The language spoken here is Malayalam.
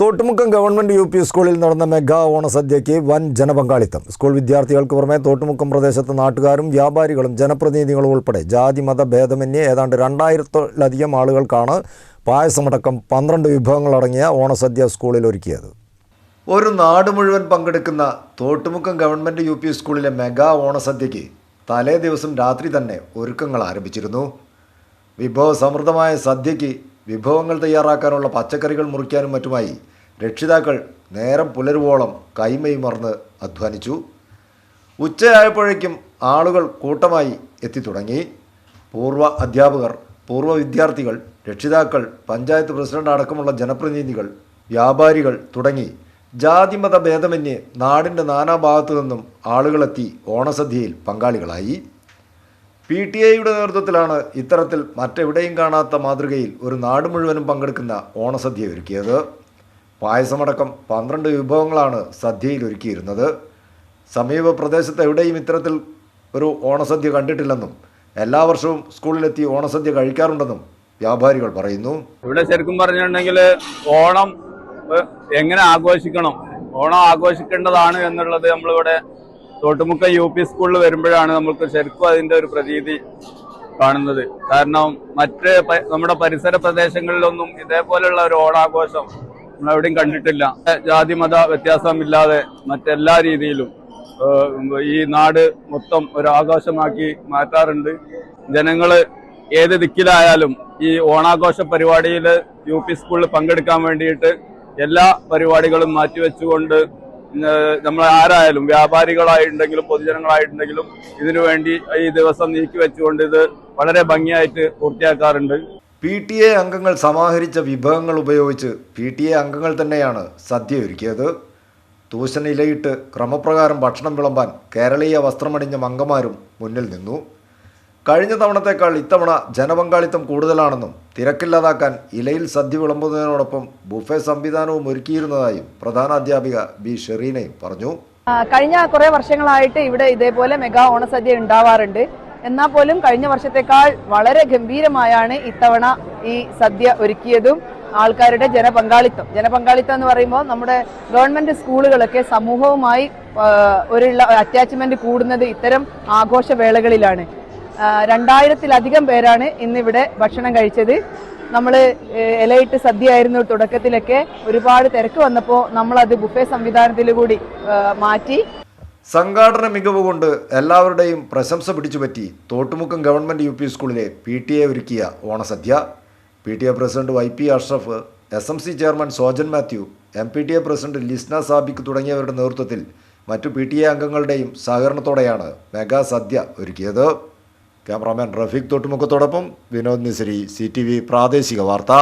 തോട്ടുമുക്കം ഗവൺമെന്റ് യു പി സ്കൂളിൽ നടന്ന മെഗാ ഓണസദ്യയ്ക്ക് വൻ ജനപങ്കാളിത്തം. സ്കൂൾ വിദ്യാർത്ഥികൾക്ക് പുറമെ തോട്ടുമുക്കം പ്രദേശത്ത് നാട്ടുകാരും വ്യാപാരികളും ജനപ്രതിനിധികളും ഉൾപ്പെടെ ജാതി മത ഭേദമന്യേ ഏതാണ്ട് രണ്ടായിരത്തിലധികം ആളുകൾക്കാണ് പായസമടക്കം പന്ത്രണ്ട് വിഭവങ്ങളടങ്ങിയ ഓണസദ്യ സ്കൂളിൽ ഒരുക്കിയത്. ഒരു നാട് മുഴുവൻ പങ്കെടുക്കുന്ന തോട്ടുമുക്കം ഗവൺമെന്റ് യു പി സ്കൂളിലെ മെഗാ ഓണസദ്യയ്ക്ക് തലേ ദിവസം രാത്രി തന്നെ ഒരുക്കങ്ങൾ ആരംഭിച്ചിരുന്നു. വിഭവസമൃദ്ധമായ സദ്യയ്ക്ക് വിഭവങ്ങൾ തയ്യാറാക്കാനുള്ള പച്ചക്കറികൾ മുറിക്കാനും മറ്റുമായി രക്ഷിതാക്കൾ നേരം പുലരുവോളം കൈമൈ മറന്ന് അധ്വാനിച്ചു. ഉച്ചയായപ്പോഴേക്കും ആളുകൾ കൂട്ടമായി എത്തിത്തുടങ്ങി. പൂർവ അധ്യാപകർ പൂർവ വിദ്യാർത്ഥികൾ രക്ഷിതാക്കൾ പഞ്ചായത്ത് പ്രസിഡന്റ് അടക്കമുള്ള ജനപ്രതിനിധികൾ വ്യാപാരികൾ തുടങ്ങി ജാതിമത ഭേദമന്യേ നാടിന്റെ നാനാഭാഗത്തു നിന്നും ആളുകളെത്തി ഓണസദ്യയിൽ പങ്കാളികളായി. പി ടി എയുടെ നേതൃത്വത്തിലാണ് ഇത്തരത്തിൽ മറ്റെവിടെയും കാണാത്ത മാതൃകയിൽ ഒരു നാട് മുഴുവനും പങ്കെടുക്കുന്ന ഓണസദ്യ ഒരുക്കിയത്. പായസമടക്കം പന്ത്രണ്ട് വിഭവങ്ങളാണ് സദ്യയിൽ ഒരുക്കിയിരുന്നത്. സമീപ പ്രദേശത്ത് എവിടെയും ഇത്തരത്തിൽ ഒരു ഓണസദ്യ കണ്ടിട്ടില്ലെന്നും എല്ലാ വർഷവും സ്കൂളിലെത്തി ഓണസദ്യ കഴിക്കാറുണ്ടെന്നും വ്യാപാരികൾ പറയുന്നു. ഇവിടെ ശരിക്കും പറഞ്ഞിട്ടുണ്ടെങ്കിൽ ഓണം എങ്ങനെ ആഘോഷിക്കണം? ഓണം ആഘോഷിക്കേണ്ടതാണ് എന്നുള്ളത് നമ്മളിവിടെ തോട്ടുമുക്ക യു പി സ്കൂളിൽ വരുമ്പോഴാണ് നമ്മൾക്ക് ശരിക്കും അതിന്റെ ഒരു പ്രതീതി കാണുന്നത്. കാരണം മറ്റ് നമ്മുടെ പരിസര പ്രദേശങ്ങളിലൊന്നും ഇതേപോലെയുള്ള ഒരു ഓണാഘോഷം നമ്മൾ എവിടെയും കണ്ടിട്ടില്ല. ജാതി മത വ്യത്യാസമില്ലാതെ മറ്റെല്ലാ രീതിയിലും ഈ നാട് മൊത്തം ഒരു ആഘോഷമാക്കി മാറ്റാറുണ്ട്. ജനങ്ങൾ ഏത് ദിക്കിലായാലും ഈ ഓണാഘോഷ പരിപാടിയിൽ യു പി സ്കൂളിൽ പങ്കെടുക്കാൻ വേണ്ടിയിട്ട് എല്ലാ പരിപാടികളും മാറ്റിവെച്ചുകൊണ്ട് നമ്മൾ ആരായാലും വ്യാപാരികളായിട്ടുണ്ടെങ്കിലും പൊതുജനങ്ങളായിട്ടുണ്ടെങ്കിലും ഇതിനു വേണ്ടി ഈ ദിവസം നീക്കി വെച്ചുകൊണ്ട് ഇത് വളരെ ഭംഗിയായിട്ട് പൂർത്തിയാക്കാറുണ്ട്. പി ടി എ അംഗങ്ങൾ സമാഹരിച്ച വിഭവങ്ങൾ ഉപയോഗിച്ച് പി ടി എ അംഗങ്ങൾ തന്നെയാണ് സദ്യ ഒരുക്കിയത്. തൂശനിലയിട്ട് ക്രമപ്രകാരം ഭക്ഷണം വിളമ്പാൻ കേരളീയ വസ്ത്രമണിഞ്ഞ മംഗമാരും മുന്നിൽ നിന്നു. കഴിഞ്ഞ തവണത്തേക്കാൾ ഇത്തവണ ജനപങ്കാളിത്തം കൂടുതലാണെന്നും തിരക്കില്ലാതാക്കാൻ ഇലയിൽ സദ്യ വിളമ്പുന്നതിനോടൊപ്പം ബുഫെ സംവിധാനവും ഒരുക്കിയിരുന്നതായും പ്രധാന അധ്യാപിക ബി ഷെറീനയും പറഞ്ഞു. കഴിഞ്ഞ കുറേ വർഷങ്ങളായിട്ട് ഇവിടെ ഇതേപോലെ മെഗാ ഓണസദ്യ ഉണ്ടാവാറുണ്ട്. എന്നാൽ പോലും കഴിഞ്ഞ വർഷത്തേക്കാൾ വളരെ ഗംഭീരമായാണ് ഇത്തവണ ഈ സദ്യ ഒരുക്കിയതും ആൾക്കാരുടെ ജനപങ്കാളിത്തം. ജനപങ്കാളിത്തം എന്ന് പറയുമ്പോൾ നമ്മുടെ ഗവൺമെന്റ് സ്കൂളുകളൊക്കെ സമൂഹവുമായി ഒരു അറ്റാച്ച്മെന്റ് കൂടുന്നത് ഇത്തരം ആഘോഷവേളകളിലാണ്. രണ്ടായിരത്തിലധികം പേരാണ് ഇന്നിവിടെ ഭക്ഷണം കഴിച്ചത്. നമ്മൾ ഇലയിട്ട് സദ്യയായിരുന്നു തുടക്കത്തിലൊക്കെ ഒരുപാട് തിരക്ക് വന്നപ്പോൾ നമ്മളത് ബുഫേ സംവിധാനത്തിൽ കൂടി മാറ്റി. സംഘാടന മികവ് കൊണ്ട് എല്ലാവരുടെയും പ്രശംസ പിടിച്ചുപറ്റി തോട്ടുമുക്കം ഗവൺമെന്റ് യു പി സ്കൂളിലെ പി ടി എ ഒരുക്കിയ ഓണസദ്യ. P T A president Y P Ashraf S M C chairman Sojan Mathew M P T A president Lisna Sabik തുടങ്ങിയവരുടെ നേതൃത്വത്തിൽ മറ്റു പി ടി എ അംഗങ്ങളുടെയും സഹകരണത്തോടെയാണ് മെഗാ സദ്യ ഒരുക്കിയത്. Cameraman Rafeeq തോട്ടുമുക്കത്തോടൊപ്പം Vinod Nisari C T V പ്രാദേശിക വാർത്ത.